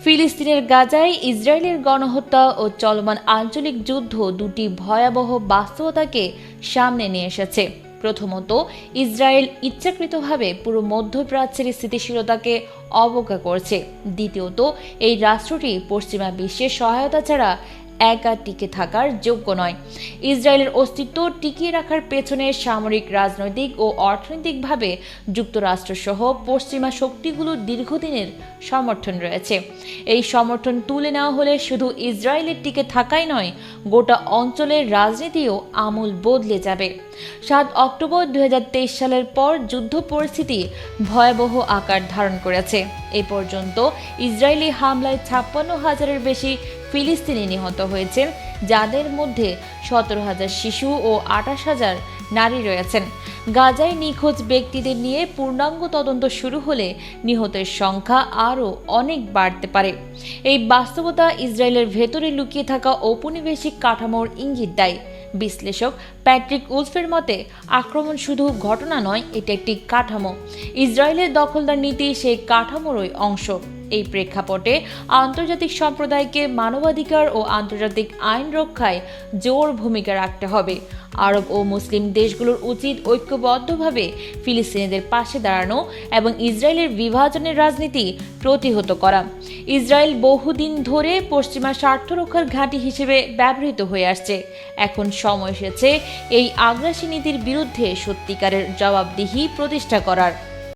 ফিলিস্তিনের গাজায় ইসরায়েলের গণহত্যা ও চলমান আঞ্চলিক যুদ্ধ দুটি ভয়াবহ বাস্তবতাকে সামনে নিয়ে এসেছে। প্রথমত, ইসরায়েল ইচ্ছাকৃতভাবে পুরো মধ্যপ্রাচ্যের স্থিতিশীলতাকে অবজ্ঞা করছে। দ্বিতীয়ত, এই রাষ্ট্রটি পশ্চিমা বিশ্বের সহায়তা ছাড়া একা টিকে থাকার যোগ্য নয়। ইসরায়েলের অস্তিত্ব টিকিয়ে রাখার পেছনে সামরিক, রাজনৈতিক ও অর্থনৈতিকভাবে যুক্তরাষ্ট্রসহ পশ্চিমা শক্তিগুলোর দীর্ঘদিনের সমর্থন রয়েছে। এই সমর্থন তুলে নেওয়া হলে শুধু ইসরায়েলের টিকে থাকাই নয়, গোটা অঞ্চলের রাজনীতিও আমূল বদলে যাবে। সাত অক্টোবর দু হাজার তেইশ সালের পর যুদ্ধ পরিস্থিতি ভয়াবহ আকার ধারণ করেছে। এ পর্যন্ত ইসরায়েলি হামলায় ছাপ্পান্ন হাজারের বেশি ফিলিস্তিনি নিহত হয়েছেন যাদের মধ্যে সতেরো হাজার শিশু ও আঠাশ হাজার নারী রয়েছেন। গাজায় নিখোঁজ ব্যক্তিদের নিয়ে পূর্ণাঙ্গ তদন্ত শুরু হলে নিহতের সংখ্যা আরও অনেক বাড়তে পারে। এই বাস্তবতা ইসরায়েলের ভেতরে লুকিয়ে থাকা ঔপনিবেশিক কাঠামোর ইঙ্গিত দেয়। বিশ্লেষক প্যাট্রিক উলফের মতে, আক্রমণ শুধু ঘটনা নয়, এটা একটি কাঠামো। ইসরায়েলের দখলদার নীতি সেই কাঠামোরই অংশ। এই প্রেক্ষাপটে আন্তর্জাতিক সম্প্রদায়কে মানবাধিকার ও আন্তর্জাতিক আইন রক্ষায় জোর ভূমিকা রাখতে হবে। আরব ও মুসলিম দেশগুলোর উচিত ঐক্যবদ্ধভাবে ফিলিস্তিনিদের পাশে দাঁড়ানো এবং ইসরায়েলের বিভাজনের রাজনীতি প্রতিহত করা। ইসরায়েল বহুদিন ধরে পশ্চিমা স্বার্থ রক্ষার ঘাঁটি হিসেবে ব্যবহৃত হয়ে আসছে। এখন সময় এসেছে এই আগ্রাসী নীতির বিরুদ্ধে সত্যিকারের জবাবদিহি প্রতিষ্ঠা করার।